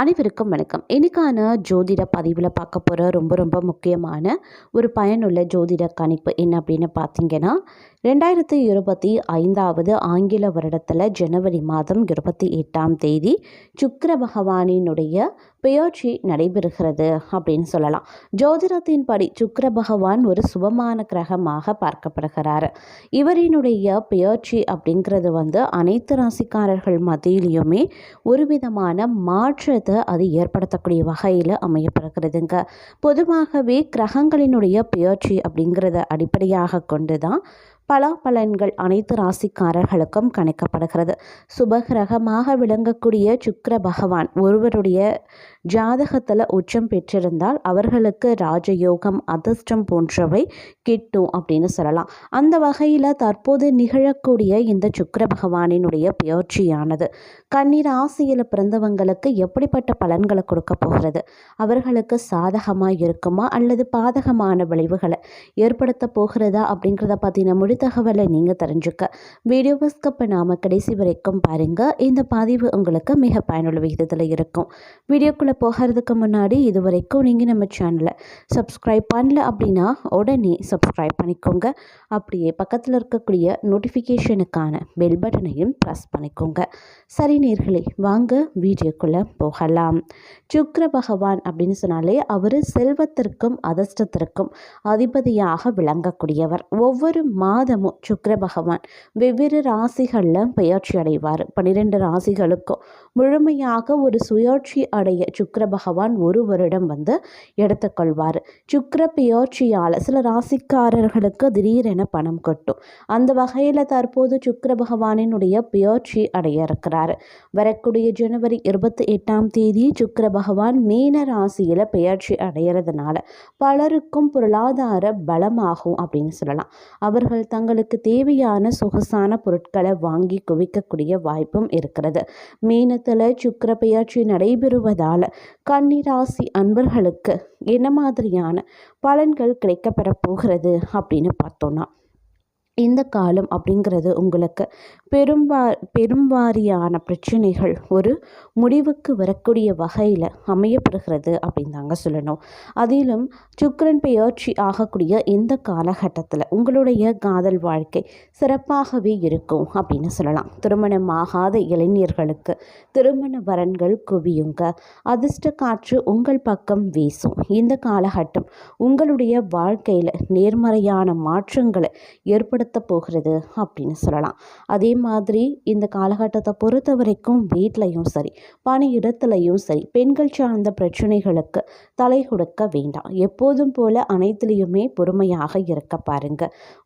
அனைவருக்கும் வணக்கம். இன்னைக்கான ஜோதிட பதிவில் பார்க்க போகிற ரொம்ப ரொம்ப முக்கியமான ஒரு பயனுள்ள ஜோதிட கணிப்பு என்ன அப்படின்னு பார்த்தீங்கன்னா ரெண்டாயிரத்தி இருபத்தி ஐந்தாவது ஆங்கில வருடத்தில் ஜனவரி மாதம் இருபத்தி எட்டாம் தேதி சுக்கர பகவானினுடைய பெயர்ச்சி நடைபெறுகிறது அப்படின்னு சொல்லலாம். ஜோதிடத்தின்படி சுக்கர பகவான் ஒரு சுபமான கிரகமாக பார்க்கப்படுகிறார். இவரினுடைய பெயர்ச்சி அப்படிங்கிறது வந்து அனைத்து ராசிக்காரர்கள் மத்தியிலையுமே ஒரு விதமான மாற்றத்தை அது ஏற்படுத்தக்கூடிய வகையில் அமையப்படுகிறதுங்க. பொதுவாகவே கிரகங்களினுடைய பெயர்ச்சி அப்படிங்கிறத அடிப்படையாக கொண்டு தான் பலாபலன்கள் அனைத்து ராசிக்காரர்களுக்கும் கணிக்கப்படுகிறது. சுபகிரகமாக விளங்கக்கூடிய சுக்கர பகவான் ஒருவருடைய ஜாதகத்தில் உச்சம் பெற்றிருந்தால் அவர்களுக்கு ராஜயோகம் அதிர்ஷ்டம் போன்றவை கிட்டும் அப்படின்னு சொல்லலாம். அந்த வகையில் தற்போது நிகழக்கூடிய இந்த சுக்கர பகவானினுடைய பயிற்சியானது கண்ணீர் ஆசையில் பிறந்தவங்களுக்கு எப்படிப்பட்ட பலன்களை கொடுக்க போகிறது? அவர்களுக்கு சாதகமாக இருக்குமா? அல்லது பாதகமான விளைவுகளை ஏற்படுத்த போகிறதா? அப்படிங்கிறத பற்றின முழு தகவலை நீங்கள் தெரிஞ்சுக்க. வீடியோவை ஸ்கிப் பண்ணாமல் கடைசி வரைக்கும் பாருங்கள் இந்த பதிவு உங்களுக்கு மிக பயனுள்ள விகிதத்தில் இருக்கும். வீடியோக்குள்ளே போகிறதுக்கு முன்னாடி இது வரைக்கும் நீங்கள் நம்ம சேனலை சப்ஸ்கிரைப் பண்ணல அப்படின்னா உடனே சப்ஸ்கிரைப் பண்ணிக்கோங்க. அப்படியே பக்கத்தில் இருக்கக்கூடிய நோட்டிஃபிகேஷனுக்கான பெல் பட்டனையும் ப்ரெஸ் பண்ணிக்கோங்க. சரி நேர்களே வாங்க வீடியோக்குள்ளே போகலாம். சுக்ர பகவான் அப்படின்னு சொன்னாலே அவர் செல்வத்திற்கும் அதிர்ஷ்டத்திற்கும் அதிபதியாக விளங்கக்கூடியவர். ஒவ்வொரு மாதமும் சுக்கர பகவான் வெவ்வேறு ராசிகளில் பெயர்ச்சி அடைவார். பன்னிரெண்டு ராசிகளுக்கும் முழுமையாக ஒரு சுயாட்சி அடைய சுக்கர பகவான் ஒரு வருடம் வந்து எடுத்துக்கொள்வார். சுக்கர பெயர்ச்சியால் சில ராசிக்காரர்களுக்கு திடீரென பணம் கொட்டும். அந்த வகையில் தற்போது சுக்கர பகவானினுடைய பெயர்ச்சி அடைய இருக்கிறார். வரக்கூடிய ஜனவரி இருபத்தி எட்டாம் தேதி சுக்கர பகவான் மீன ராசியில் பெயர்ச்சி அடைகிறதுனால பலருக்கும் பொருளாதார பலமாகும் அப்படின்னு சொல்லலாம். அவர்கள் தங்களுக்கு தேவையான சொகுசான பொருட்களை வாங்கி குவிக்கக்கூடிய வாய்ப்பும் இருக்கிறது. மீனத்தில் சுக்கிர பெயர்ச்சி நடைபெறுவதால் கன்னிராசி அன்பர்களுக்கு என்ன மாதிரியான பலன்கள் கிடைக்கப்பெற போகிறது அப்படின்னு பார்த்தோன்னா இந்த காலம் அப்படிங்கிறது உங்களுக்கு பெரும்பா பெரும்பாரியான பிரச்சனைகள் ஒரு முடிவுக்கு வரக்கூடிய வகையில் அமையப்படுகிறது அப்படின்னு தாங்க சொல்லணும். அதிலும் சுக்கரன் பெயர்ச்சி ஆகக்கூடிய இந்த காலகட்டத்தில் உங்களுடைய காதல் வாழ்க்கை சிறப்பாகவே இருக்கும் அப்படின்னு சொல்லலாம். திருமணமாகாத இளைஞர்களுக்கு திருமண வரன்கள் குவியுங்க. அதிர்ஷ்ட காற்று உங்கள் பக்கம் வீசும். இந்த காலகட்டம் உங்களுடைய வாழ்க்கையில் நேர்மறையான மாற்றங்களை ஏற்படுத்த போகிறது அப்படின்னு சொல்லலாம். அதே மாதிரி இந்த காலகட்டத்தை பொறுத்த வரைக்கும் வீட்லையும் சரி பணியிடத்துலையும் சரி பெண்கள் சார்ந்த பிரச்சனைகளுக்கு தலை கொடுக்க வேண்டாம். எப்போதும் போல அனைத்துலேயுமே பொறுமையாக இருக்க பாருங்க.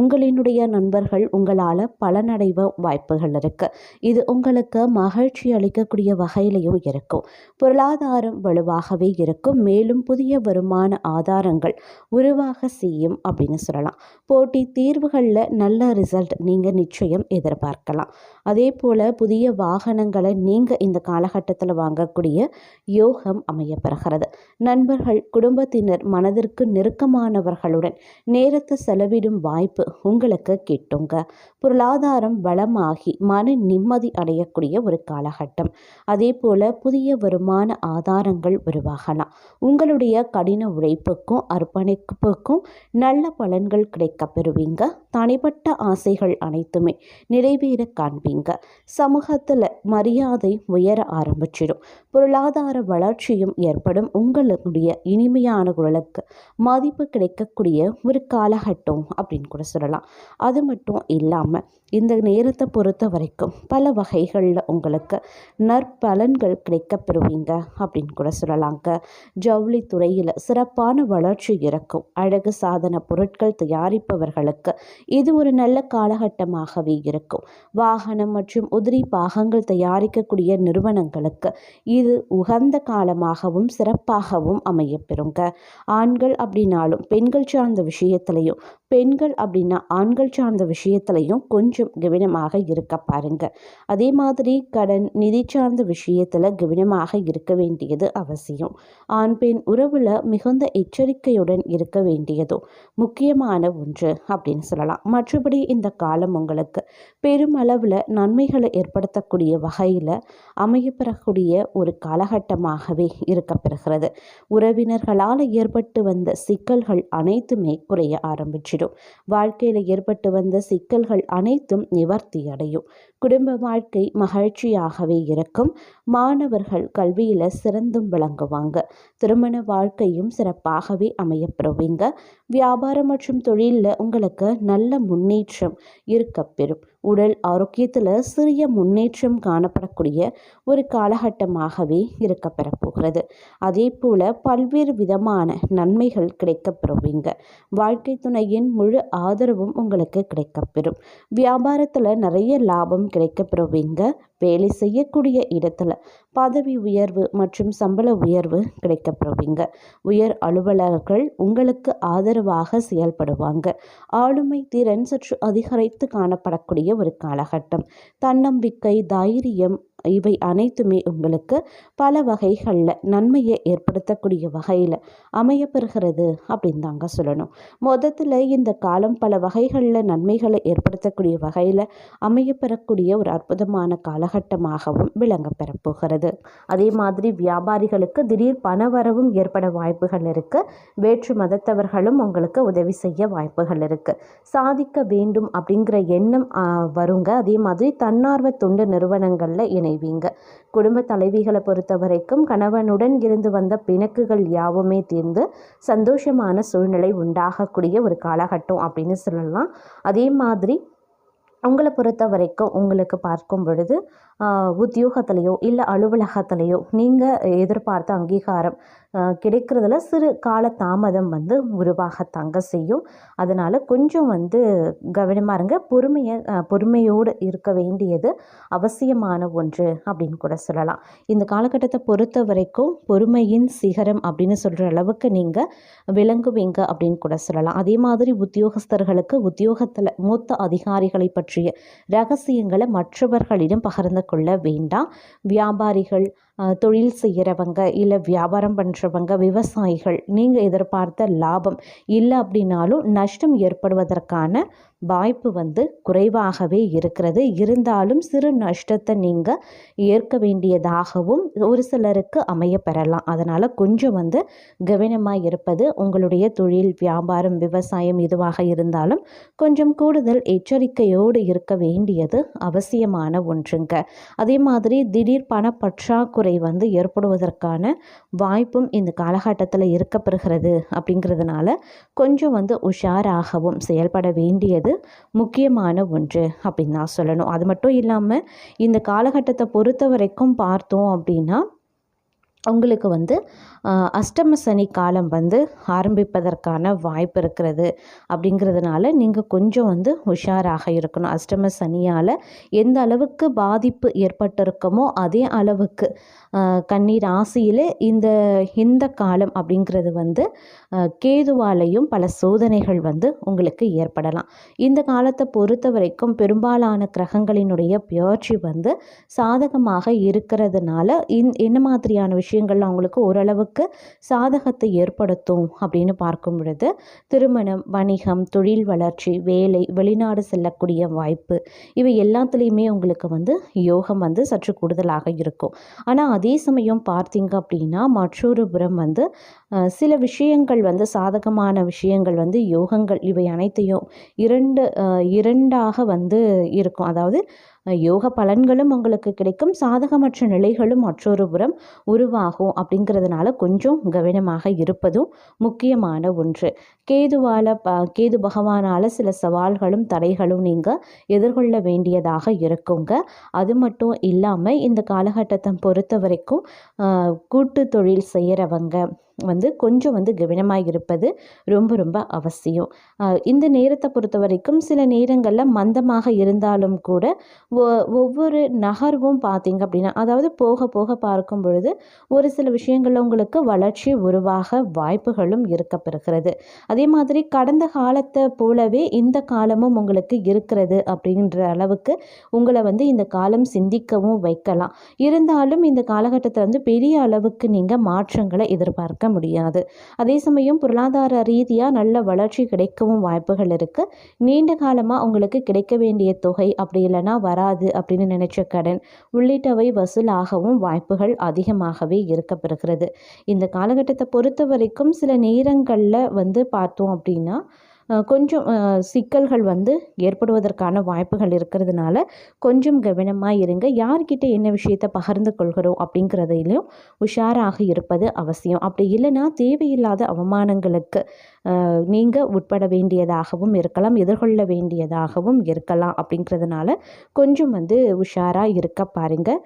உங்களினுடைய நண்பர்கள் உங்களால் பலனடைவ வாய்ப்புகள் இருக்கு. இது உங்களுக்கு மகிழ்ச்சி அளிக்கக்கூடிய வகையிலையும் இருக்கும். பொருளாதாரம் வலுவாகவே இருக்கும். மேலும் புதிய வருமான ஆதாரங்கள் உருவாக செய்யும் அப்படின்னு சொல்லலாம். போட்டி தீர்வுகளில் நல்ல ரிசல்ட் நீங்கள் நிச்சயம் எதிர்பார்க்கலாம். அதே போல் புதிய வாகனங்களை நீங்கள் இந்த காலகட்டத்தில் வாங்கக்கூடிய யோகம் அமையப்பெறுகிறது. நண்பர்கள் குடும்பத்தினர் மனதிற்கு நெருக்கமானவர்களுடன் நேரத்தை செலவிடும் வாய்ப்பு உங்களுக்கு கிட்டுங்க. பொருளாதாரம் வளமாகி மன நிம்மதி அடையக்கூடிய ஒரு காலகட்டம். அதே போல் புதிய வருமான ஆதாரங்கள் உருவாகலாம். உங்களுடைய கடின உழைப்புக்கும் அர்ப்பணிப்புக்கும் நல்ல பலன்கள் கிடைக்க பெறுவீங்க தனிப்பட்ட ஆசைகள் அனைத்துமே நிறைவேற காண்பீங்க. சமூகத்தில் மரியாதை உயர ஆரம்பிச்சிடும். பொருளாதார வளர்ச்சியும் ஏற்படும். உங்களுடைய இனிமையான குரலுக்கு மதிப்பு கிடைக்கக்கூடிய ஒரு காலகட்டம் அப்படின்னு கூட சொல்லலாம். அது மட்டும் இல்லாமல் இந்த நேரத்தை பொறுத்த வரைக்கும் பல வகைகளில் உங்களுக்கு நற்பலன்கள் கிடைக்க பெறுவீங்க அப்படின்னு கூட சொல்லலாங்க. ஜவுளி துறையில் சிறப்பான வளர்ச்சி இருக்கும். அழகு சாதன பொருட்கள் தயாரிப்பவர்களுக்கு இது ஒரு நல்ல காலகட்டமாகவே இருக்கும். வாகனம் மற்றும் உதிரி பாகங்கள் தயாரிக்கக்கூடிய நிறுவனங்களுக்கு இது உகந்த காலமாகவும் சிறப்பாகவும் அமையப்பெறுங்க. ஆண்கள் அப்படின்னாலும் பெண்கள் சார்ந்த விஷயத்திலையும் பெண்கள் அப்படின்னா ஆண்கள் சார்ந்த விஷயத்திலையும் கொஞ்சம் கவனமாக இருக்க பாருங்க. அதே மாதிரி கடன் நிதி சார்ந்த விஷயத்தில் கவனமாக இருக்க வேண்டியது அவசியம். ஆண் பெண் உறவில் மிகுந்த எச்சரிக்கையுடன் இருக்க வேண்டியதும் முக்கியமான ஒன்று அப்படின்னு சொல்லலாம். மற்றபடி இந்த காலம் உங்களுக்கு பெருமளவில் நன்மைகளை ஏற்படுத்தக்கூடிய வகையில் அமையப்பெறக்கூடிய ஒரு காலகட்டமாகவே இருக்கப்பெறுகிறது. உறவினர்களால் ஏற்பட்டு வந்த சிக்கல்கள் அனைத்துமே குறைய ஆரம்பிச்சிடும். வாழ்க்கையில் ஏற்பட்டு வந்த சிக்கல்கள் அனைத்தும் நிவர்த்தி அடையும். குடும்ப வாழ்க்கை மகிழ்ச்சியாகவே இருக்கும். மாணவர்கள் கல்வியில் சிறந்தும் விளங்குவாங்க. திருமண வாழ்க்கையும் சிறப்பாகவே அமையப்பெறுவீங்க. வியாபாரம் மற்றும் தொழிலில் உங்களுக்கு நல்ல முன்னேற்றம் இருக்கப்பெறும் உடல் ஆரோக்கியத்தில் சிறிய முன்னேற்றம் காணப்படக்கூடிய ஒரு காலகட்டமாகவே இருக்கப்பெற போகிறது. அதே போல் பல்வேறு விதமான நன்மைகள் கிடைக்கப்பெறுவீங்க. வாழ்க்கை துணையின் முழு ஆதரவும் உங்களுக்கு கிடைக்கப்பெறும். வியாபாரத்தில் நிறைய லாபம் கிடைக்கப்பெறுவீங்க. வேலை செய்யக்கூடிய இடத்துல பதவி உயர்வு மற்றும் சம்பள உயர்வு கிடைக்கப்பெறுவீங்க உயர் அலுவலர்கள் உங்களுக்கு ஆதரவாக செயல்படுவாங்க. ஆளுமை திறன் சற்று அதிகரித்து காணப்படக்கூடிய ஒரு காலகட்டம். தன்னம்பிக்கை தைரியம் இவை அனைத்துமே உங்களுக்கு பல வகைகளில் நன்மையை ஏற்படுத்தக்கூடிய வகையில் அமையப்பெறுகிறது அப்படின்னு தாங்க சொல்லணும். மொத்தத்தில் இந்த காலம் பல வகைகளில் நன்மைகளை ஏற்படுத்தக்கூடிய வகையில் அமையப்பெறக்கூடிய ஒரு அற்புதமான காலகட்டமாகவும் விளங்க பெறப்போகிறது. அதே மாதிரி வியாபாரிகளுக்கு திடீர் பண வரவும் ஏற்பட வாய்ப்புகள் இருக்குது வேற்று மதத்தவர்களும் உங்களுக்கு உதவி செய்ய வாய்ப்புகள் இருக்குது சாதிக்க வேண்டும் அப்படிங்கிற எண்ணம் வருங்க. அதே மாதிரி தன்னார்வ தொண்டு நிறுவனங்களில் இணைவீங்க குடும்ப தலைவிகளை பொறுத்த வரைக்கும் கணவனுடன் இருந்து வந்த பிணக்குகள் யாவுமே தீர்ந்து சந்தோஷமான சூழ்நிலை உண்டாகக்கூடிய ஒரு காலகட்டம் அப்படின்னு சொல்லலாம். அதே மாதிரி உங்களை பொறுத்த வரைக்கும் உங்களுக்கு பார்க்கும் பொழுது உத்தியோகத்திலையோ இல்லை அலுவலகத்திலையோ நீங்கள் எதிர்பார்த்த அங்கீகாரம் கிடைக்கிறதுல சிறு கால தாமதம் வந்து உருவாக தங்க செய்யும். அதனால் கொஞ்சம் வந்து கவனமாக இருங்க. பொறுமையை பொறுமையோடு இருக்க வேண்டியது அவசியமான ஒன்று அப்படின்னு கூட சொல்லலாம். இந்த காலகட்டத்தை பொறுத்த வரைக்கும் பொறுமையின் சிகரம் அப்படின்னு சொல்கிற அளவுக்கு நீங்கள் விளங்குவீங்க அப்படின்னு கூட சொல்லலாம். அதே மாதிரி உத்தியோகஸ்தர்களுக்கு உத்தியோகத்தில் மூத்த அதிகாரிகளை பற்றிய ரகசியங்களை மற்றவர்களிடம் பகிர்ந்து கொள்ள வேண்டாம். வியாபாரிகள் தொழில் செய்கிறவங்க இல்லை வியாபாரம் பண்ணுறவங்க விவசாயிகள் நீங்கள் எதிர்பார்த்த லாபம் இல்லை அப்படின்னாலும் நஷ்டம் ஏற்படுவதற்கான வாய்ப்பு வந்து குறைவாகவே இருக்கிறது. இருந்தாலும் சிறு நஷ்டத்தை நீங்கள் ஏற்க வேண்டியதாகவும் ஒரு சிலருக்கு அமைய பெறலாம். அதனால் கொஞ்சம் வந்து கவனமாக இருப்பது உங்களுடைய தொழில் வியாபாரம் விவசாயம் இதுவாக இருந்தாலும் கொஞ்சம் கூடுதல் எச்சரிக்கையோடு இருக்க வேண்டியது அவசியமான ஒன்றுங்க. அதே மாதிரி திடீர் பண பற்றாக்குறை வந்து ஏற்படுவதற்கான வாய்ப்பும் இந்த காலகட்டத்தில் இருக்கப்பெறுகிறது அப்படிங்கிறதுனால கொஞ்சம் வந்து உஷாராகவும் செயல்பட வேண்டியது அப்படிங்கிறது முக்கியமான ஒன்று அப்படின்னு நான் சொல்லணும். அது மட்டும் இல்லாமல் இந்த காலகட்டத்தை பொறுத்த வரைக்கும் பார்த்தோம் அப்படின்னா உங்களுக்கு வந்து அஷ்டம சனி காலம் வந்து ஆரம்பிப்பதற்கான வாய்ப்பு இருக்கிறது அப்படிங்கிறதுனால நீங்கள் கொஞ்சம் வந்து உஷாராக இருக்கணும். அஷ்டம சனியால் எந்த அளவுக்கு பாதிப்பு ஏற்பட்டிருக்கமோ அதே அளவுக்கு கண்ணீர் ஆசையில் இந்த இந்த காலம் அப்படிங்கிறது வந்து கேதுவாலையும் பல சோதனைகள் வந்து உங்களுக்கு ஏற்படலாம். இந்த காலத்தை பொறுத்த வரைக்கும் பெரும்பாலான கிரகங்களினுடைய பியர்ச்சி வந்து சாதகமாக இருக்கிறதுனால இன் என்ன மாதிரியான விஷயம் விஷயங்கள் அவங்களுக்கு ஓரளவுக்கு சாதகத்தை ஏற்படுத்தும் அப்படின்னு பார்க்கும் பொழுது திருமணம் வணிகம் தொழில் வளர்ச்சி வேலை வெளிநாடு செல்லக்கூடிய வாய்ப்பு இவை எல்லாத்துலேயுமே உங்களுக்கு வந்து யோகம் வந்து சற்று கூடுதலாக இருக்கும். ஆனால் அதே சமயம் பார்த்தீங்க அப்படின்னா மற்றொரு புறம் வந்து சில விஷயங்கள் வந்து சாதகமான விஷயங்கள் வந்து யோகங்கள் இவை அனைத்தையும் இரண்டு இரண்டாக வந்து இருக்கும். அதாவது யோக பலன்களும் உங்களுக்கு கிடைக்கும் சாதகமற்ற நிலைகளும் மற்றொரு புறம் உருவாகும் அப்படிங்கிறதுனால கொஞ்சம் கவனமாக இருப்பதும் முக்கியமான ஒன்று. கேதுவால் ப கேது பகவானால் சில சவால்களும் தடைகளும் நீங்கள் எதிர்கொள்ள வேண்டியதாக இருக்குங்க. அது மட்டும் இல்லாமல் இந்த காலகட்டத்தை பொறுத்த வரைக்கும் கூட்டு தொழில் செய்கிறவங்க வந்து கொஞ்சம் வந்து கவனமாக இருப்பது ரொம்ப ரொம்ப அவசியம். இந்த நேரத்தை பொறுத்த வரைக்கும் சில நேரங்களில் மந்தமாக இருந்தாலும் கூட ஒவ்வொரு நகர்வும் பார்த்தீங்க அப்படின்னா அதாவது போக போக பார்க்கும் பொழுது ஒரு சில விஷயங்களில் உங்களுக்கு வளர்ச்சி உருவாக வாய்ப்புகளும் இருக்கப்பெறுகிறது. அதே மாதிரி கடந்த காலத்தை போலவே இந்த காலமும் உங்களுக்கு இருக்கிறது அப்படின்ற அளவுக்கு உங்களை வந்து இந்த காலம் சிந்திக்கவும் வைக்கலாம். இருந்தாலும் இந்த காலகட்டத்தில் வந்து பெரிய அளவுக்கு நீங்கள் மாற்றங்களை எதிர்பார்க்க எதிர்பார்க்க முடியாது. அதே சமயம் பொருளாதார ரீதியாக நல்ல வளர்ச்சி கிடைக்கவும் வாய்ப்புகள் இருக்குது நீண்ட காலமாக உங்களுக்கு கிடைக்க வேண்டிய தொகை அப்படி இல்லைன்னா வராது அப்படின்னு நினச்ச கடன் உள்ளிட்டவை வசூலாகவும் வாய்ப்புகள் அதிகமாகவே இருக்கப்பெறுகிறது. இந்த காலகட்டத்தை பொறுத்த வரைக்கும் சில நேரங்களில் வந்து பார்த்தோம் அப்படின்னா கொஞ்சம் சிக்கல்கள் வந்து ஏற்படுவதற்கான வாய்ப்புகள் இருக்கிறதுனால கொஞ்சம் கவனமாக இருங்க. யார்கிட்ட என்ன விஷயத்தை பகிர்ந்து கொள்கிறோம் அப்படிங்கிறதையும் உஷாராக இருப்பது அவசியம். அப்படி இல்லைன்னா தேவையில்லாத அவமானங்களுக்கு நீங்கள் உட்பட வேண்டியதாகவும் இருக்கலாம் எதிர்கொள்ள வேண்டியதாகவும் இருக்கலாம் அப்படிங்கிறதுனால கொஞ்சம் வந்து உஷாராக இருக்க பாருங்கள்